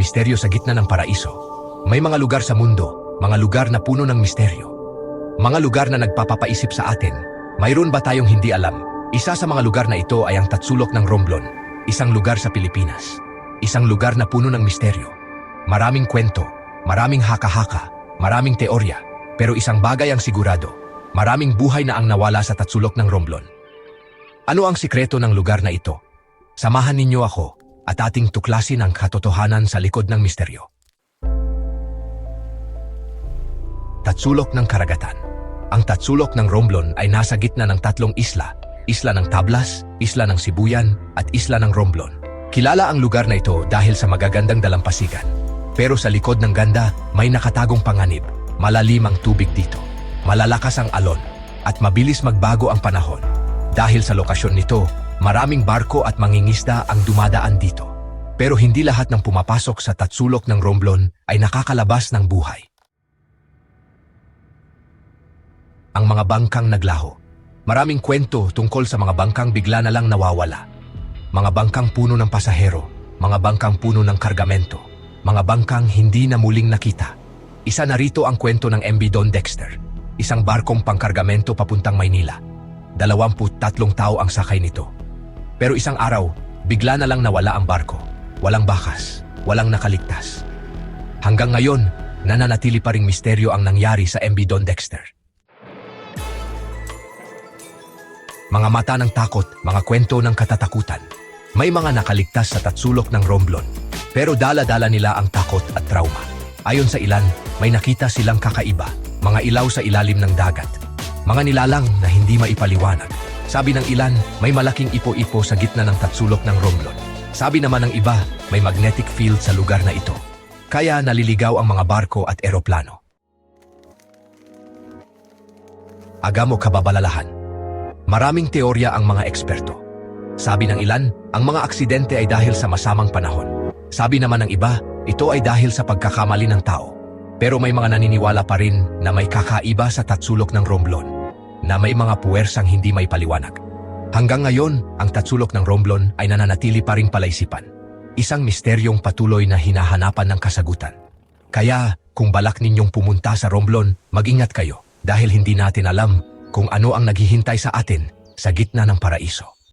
misteryo sa gitna ng paraiso. May mga lugar sa mundo, mga lugar na puno ng misteryo. Mga lugar na nagpapapaisip sa atin, mayroon ba tayong hindi alam? Isa sa mga lugar na ito ay ang Tatsulok ng Romblon, isang lugar sa Pilipinas. Isang lugar na puno ng misteryo. Maraming kwento, maraming haka-haka, maraming teorya, pero isang bagay ang sigurado, maraming buhay na ang nawala sa Tatsulok ng Romblon. Ano ang sikreto ng lugar na ito? Samahan ninyo ako at ating tuklasin ang katotohanan sa likod ng misteryo. Tatsulok ng Karagatan Ang Tatsulok ng Romblon ay nasa gitna ng tatlong isla, isla ng Tablas, isla ng Sibuyan, at isla ng Romblon. Kilala ang lugar na ito dahil sa magagandang dalampasigan. Pero sa likod ng ganda, may nakatagong panganib, malalim ang tubig dito, malalakas ang alon, at mabilis magbago ang panahon. Dahil sa lokasyon nito, maraming barko at mangingisda ang dumadaan dito. Pero hindi lahat ng pumapasok sa tatsulok ng Romblon ay nakakalabas ng buhay. Ang mga bangkang naglaho. Maraming kwento tungkol sa mga bangkang bigla na lang nawawala. Mga bangkang puno ng pasahero, mga bangkang puno ng kargamento, mga bangkang hindi na muling nakita. Isa na rito ang kwento ng MB Don Dexter, isang barkong pangkargamento papuntang Maynila. 23 tao ang sakay nito. Pero isang araw, bigla na lang nawala ang barko. Walang bakas, walang nakaligtas. Hanggang ngayon, nananatili pa ring misteryo ang nangyari sa MB Don Dexter. Mga mata ng takot, mga kwento ng katatakutan. May mga nakaligtas sa tatsulok ng Romblon, pero dala-dala nila ang takot at trauma. Ayon sa ilan, may nakita silang kakaiba, mga ilaw sa ilalim ng dagat. Mga nilalang na hindi maipaliwanag. Sabi ng ilan, may malaking ipo-ipo sa gitna ng tatsulok ng Romblon. Sabi naman ng iba, may magnetic field sa lugar na ito. Kaya naliligaw ang mga barko at eroplano. Agamo kababalalahan. Maraming teorya ang mga eksperto. Sabi ng ilan, ang mga aksidente ay dahil sa masamang panahon. Sabi naman ng iba, ito ay dahil sa pagkakamali ng tao. Pero may mga naniniwala pa rin na may kakaiba sa tatsulok ng Romblon, na may mga puwersang hindi may paliwanag. Hanggang ngayon, ang tatsulok ng Romblon ay nananatili pa rin palaisipan. Isang misteryong patuloy na hinahanapan ng kasagutan. Kaya, kung balak ninyong pumunta sa Romblon, mag-ingat kayo dahil hindi natin alam kung ano ang naghihintay sa atin sa gitna ng paraiso.